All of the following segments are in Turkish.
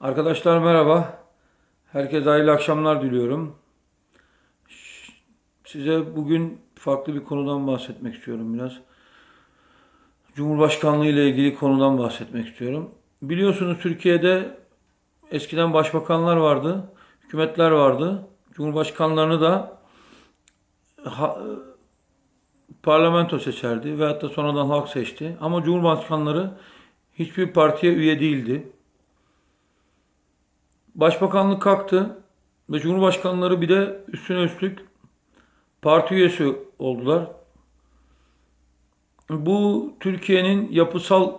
Arkadaşlar merhaba. Herkese hayırlı akşamlar diliyorum. Size bugün farklı bir konudan bahsetmek istiyorum biraz. Cumhurbaşkanlığı ile ilgili konudan bahsetmek istiyorum. Biliyorsunuz Türkiye'de eskiden başbakanlar vardı, hükümetler vardı. Cumhurbaşkanlarını da parlamento seçerdi veyahut da sonradan halk seçti. Ama cumhurbaşkanları hiçbir partiye üye değildi. Başbakanlık kalktı ve Cumhurbaşkanları bir de üstüne üstlük parti üyesi oldular. Bu Türkiye'nin yapısal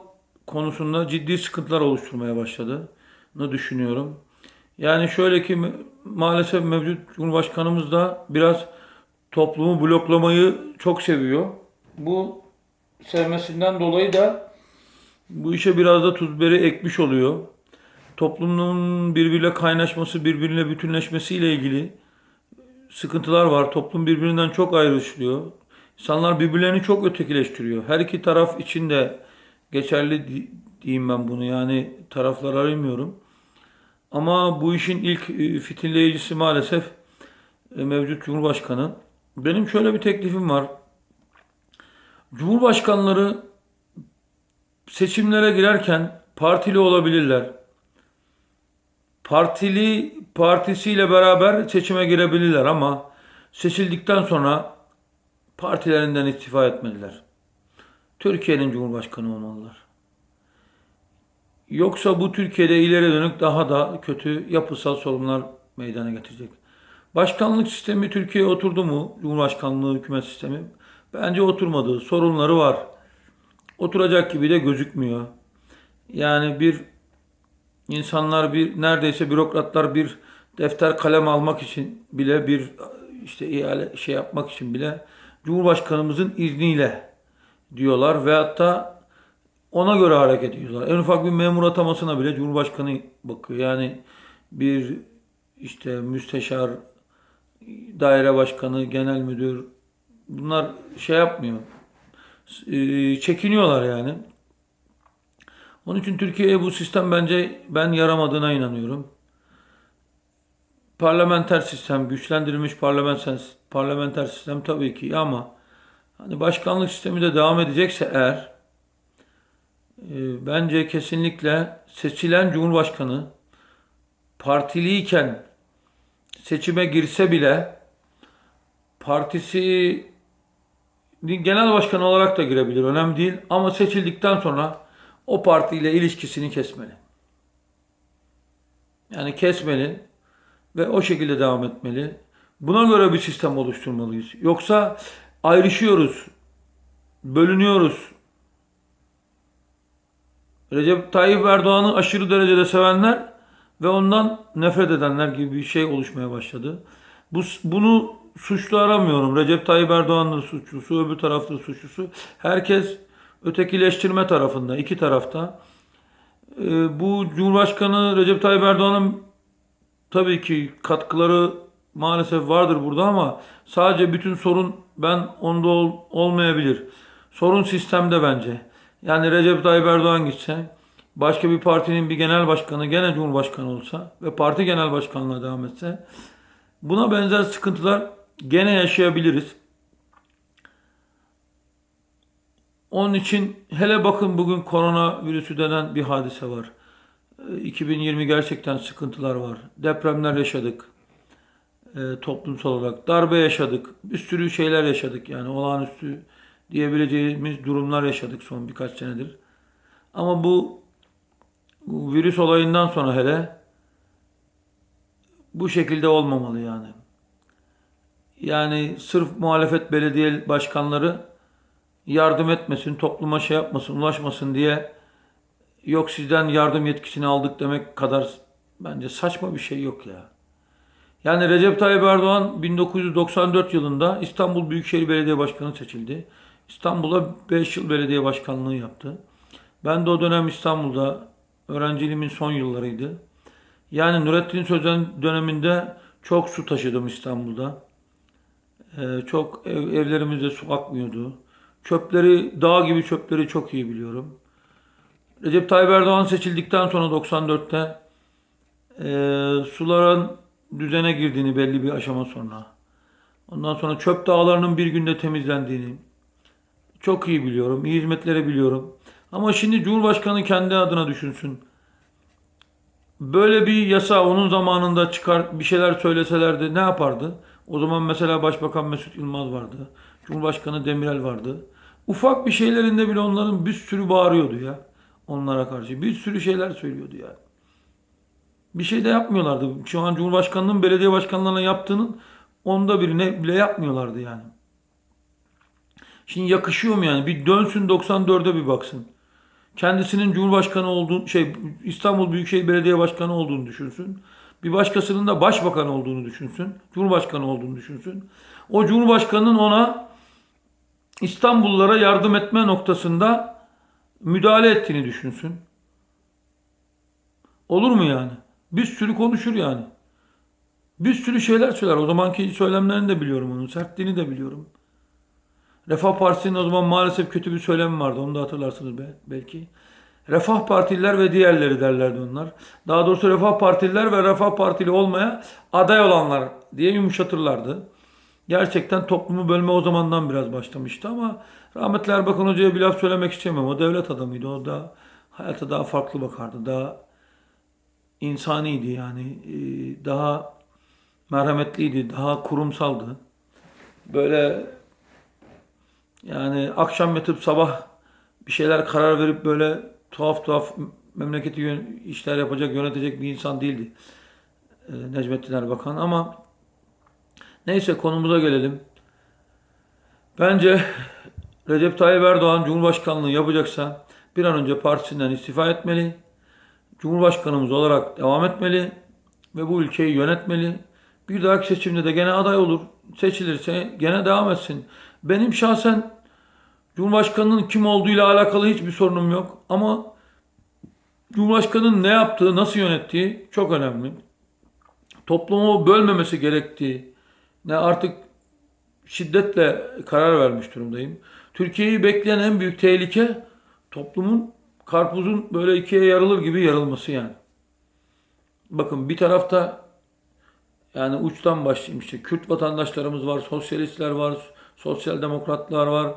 konusunda ciddi sıkıntılar oluşturmaya başladığını düşünüyorum. Yani şöyle ki maalesef mevcut Cumhurbaşkanımız da biraz toplumu bloklamayı çok seviyor. Bu sevmesinden dolayı da bu işe biraz da tuz biberi ekmiş oluyor toplumun birbiriyle kaynaşması, birbiriyle bütünleşmesiyle ilgili sıkıntılar var. Toplum birbirinden çok ayrışıyor. İnsanlar birbirlerini çok ötekileştiriyor. Her iki taraf için de geçerli di- diyeyim ben bunu. Yani taraflar aramıyorum. Ama bu işin ilk e, fitilleyicisi maalesef e, mevcut Cumhurbaşkanı. Benim şöyle bir teklifim var. Cumhurbaşkanları seçimlere girerken partili olabilirler partili partisiyle beraber seçime girebilirler ama seçildikten sonra partilerinden istifa etmeliler. Türkiye'nin cumhurbaşkanı olmalılar. Yoksa bu Türkiye'de ileri dönük daha da kötü yapısal sorunlar meydana getirecek. Başkanlık sistemi Türkiye'ye oturdu mu? Cumhurbaşkanlığı hükümet sistemi. Bence oturmadı. Sorunları var. Oturacak gibi de gözükmüyor. Yani bir İnsanlar bir neredeyse bürokratlar bir defter kalem almak için bile bir işte ihale şey yapmak için bile Cumhurbaşkanımızın izniyle diyorlar ve hatta ona göre hareket ediyorlar. En ufak bir memur atamasına bile Cumhurbaşkanı bakıyor. Yani bir işte müsteşar, daire başkanı, genel müdür bunlar şey yapmıyor. Ee, Çekiniyorlar yani. Onun için Türkiye'ye bu sistem bence ben yaramadığına inanıyorum. Parlamenter sistem, güçlendirilmiş parlamenter, parlamenter sistem tabii ki ama hani başkanlık sistemi de devam edecekse eğer e, bence kesinlikle seçilen cumhurbaşkanı partiliyken seçime girse bile partisi genel başkan olarak da girebilir. Önemli değil ama seçildikten sonra o partiyle ilişkisini kesmeli. Yani kesmeli ve o şekilde devam etmeli. Buna göre bir sistem oluşturmalıyız. Yoksa ayrışıyoruz, bölünüyoruz. Recep Tayyip Erdoğan'ı aşırı derecede sevenler ve ondan nefret edenler gibi bir şey oluşmaya başladı. Bu, bunu suçlu aramıyorum. Recep Tayyip Erdoğan'ın suçlusu, öbür tarafta suçlusu. Herkes ötekileştirme tarafında, iki tarafta. Ee, bu Cumhurbaşkanı Recep Tayyip Erdoğan'ın tabii ki katkıları maalesef vardır burada ama sadece bütün sorun ben onda ol- olmayabilir. Sorun sistemde bence. Yani Recep Tayyip Erdoğan gitse, başka bir partinin bir genel başkanı gene Cumhurbaşkanı olsa ve parti genel başkanlığa devam etse buna benzer sıkıntılar gene yaşayabiliriz. Onun için hele bakın bugün korona virüsü denen bir hadise var. Ee, 2020 gerçekten sıkıntılar var. Depremler yaşadık. Ee, toplumsal olarak darbe yaşadık. Bir sürü şeyler yaşadık yani olağanüstü diyebileceğimiz durumlar yaşadık son birkaç senedir. Ama bu, bu virüs olayından sonra hele bu şekilde olmamalı yani. Yani sırf muhalefet belediye başkanları yardım etmesin, topluma şey yapmasın, ulaşmasın diye yok sizden yardım yetkisini aldık demek kadar bence saçma bir şey yok ya. Yani Recep Tayyip Erdoğan 1994 yılında İstanbul Büyükşehir Belediye Başkanı seçildi. İstanbul'a 5 yıl belediye başkanlığı yaptı. Ben de o dönem İstanbul'da öğrenciliğimin son yıllarıydı. Yani Nurettin Sözen döneminde çok su taşıdım İstanbul'da. Ee, çok ev, evlerimizde su akmıyordu. Çöpleri, dağ gibi çöpleri çok iyi biliyorum. Recep Tayyip Erdoğan seçildikten sonra 94'te Ee, suların düzene girdiğini belli bir aşama sonra. Ondan sonra çöp dağlarının bir günde temizlendiğini çok iyi biliyorum. iyi hizmetleri biliyorum. Ama şimdi Cumhurbaşkanı kendi adına düşünsün. Böyle bir yasa onun zamanında çıkar bir şeyler söyleselerdi ne yapardı? O zaman mesela Başbakan Mesut Yılmaz vardı. Cumhurbaşkanı Demirel vardı. Ufak bir şeylerinde bile onların bir sürü bağırıyordu ya. Onlara karşı. Bir sürü şeyler söylüyordu ya. Bir şey de yapmıyorlardı. Şu an Cumhurbaşkanının belediye başkanlarına yaptığının onda birine bile yapmıyorlardı yani. Şimdi yakışıyor mu yani? Bir dönsün 94'e bir baksın. Kendisinin Cumhurbaşkanı olduğunu, şey İstanbul Büyükşehir Belediye Başkanı olduğunu düşünsün. Bir başkasının da başbakan olduğunu düşünsün. Cumhurbaşkanı olduğunu düşünsün. O Cumhurbaşkanının ona İstanbullulara yardım etme noktasında müdahale ettiğini düşünsün. Olur mu yani? Bir sürü konuşur yani. Bir sürü şeyler söyler. O zamanki söylemlerini de biliyorum onun. Sertliğini de biliyorum. Refah Partisi'nin o zaman maalesef kötü bir söylemi vardı. Onu da hatırlarsınız be- belki. Refah Partililer ve diğerleri derlerdi onlar. Daha doğrusu Refah Partililer ve Refah Partili olmaya aday olanlar diye yumuşatırlardı. Gerçekten toplumu bölme o zamandan biraz başlamıştı ama rahmetli Erbakan Hoca'ya bir laf söylemek istemem. O devlet adamıydı. O da hayata daha farklı bakardı. Daha insaniydi yani. Ee, Daha merhametliydi. Daha kurumsaldı. Böyle yani akşam yatıp sabah bir şeyler karar verip böyle tuhaf tuhaf memleketi işler yapacak, yönetecek bir insan değildi. Ee, Necmettin Erbakan ama neyse konumuza gelelim. Bence Recep Tayyip Erdoğan Cumhurbaşkanlığı yapacaksa bir an önce partisinden istifa etmeli. Cumhurbaşkanımız olarak devam etmeli ve bu ülkeyi yönetmeli. Bir dahaki seçimde de gene aday olur. Seçilirse gene devam etsin. Benim şahsen Cumhurbaşkanının kim olduğuyla alakalı hiçbir sorunum yok. Ama Cumhurbaşkanının ne yaptığı, nasıl yönettiği çok önemli. Toplumu bölmemesi gerektiği ne artık şiddetle karar vermiş durumdayım. Türkiye'yi bekleyen en büyük tehlike toplumun karpuzun böyle ikiye yarılır gibi yarılması yani. Bakın bir tarafta yani uçtan başlayayım işte Kürt vatandaşlarımız var, sosyalistler var, sosyal demokratlar var,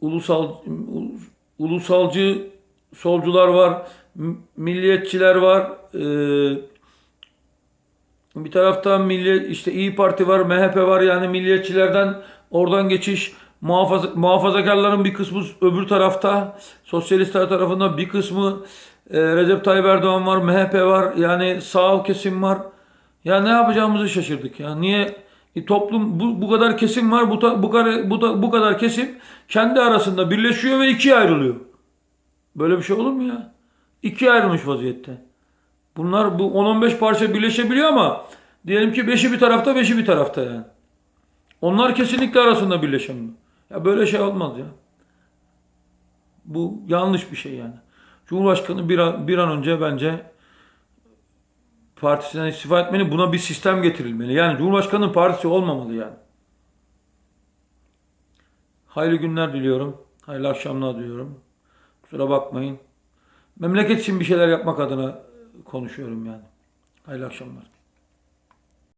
ulusal ul- ulusalcı solcular var, milliyetçiler var. Ee, bir tarafta milli işte İyi Parti var, MHP var yani milliyetçilerden oradan geçiş muhafaza, muhafazakarların bir kısmı öbür tarafta, sosyalistler tarafında bir kısmı e, Recep Tayyip Erdoğan var, MHP var yani sağ kesim var. Ya ne yapacağımızı şaşırdık ya. Niye E, toplum bu, bu kadar kesim var, bu, ta- bu kadar bu, bu kadar kesim kendi arasında birleşiyor ve ikiye ayrılıyor. Böyle bir şey olur mu ya? İkiye ayrılmış vaziyette. Bunlar bu 10-15 parça birleşebiliyor ama diyelim ki 5'i bir tarafta 5'i bir tarafta yani. Onlar kesinlikle arasında birleşemiyor. Ya böyle şey olmaz ya. Bu yanlış bir şey yani. Cumhurbaşkanı bir an, bir an önce bence partisinden istifa etmeli. Buna bir sistem getirilmeli. Yani Cumhurbaşkanının partisi olmamalı yani. Hayırlı günler diliyorum. Hayırlı akşamlar diliyorum. Kusura bakmayın. Memleket için bir şeyler yapmak adına konuşuyorum yani. Hayırlı akşamlar.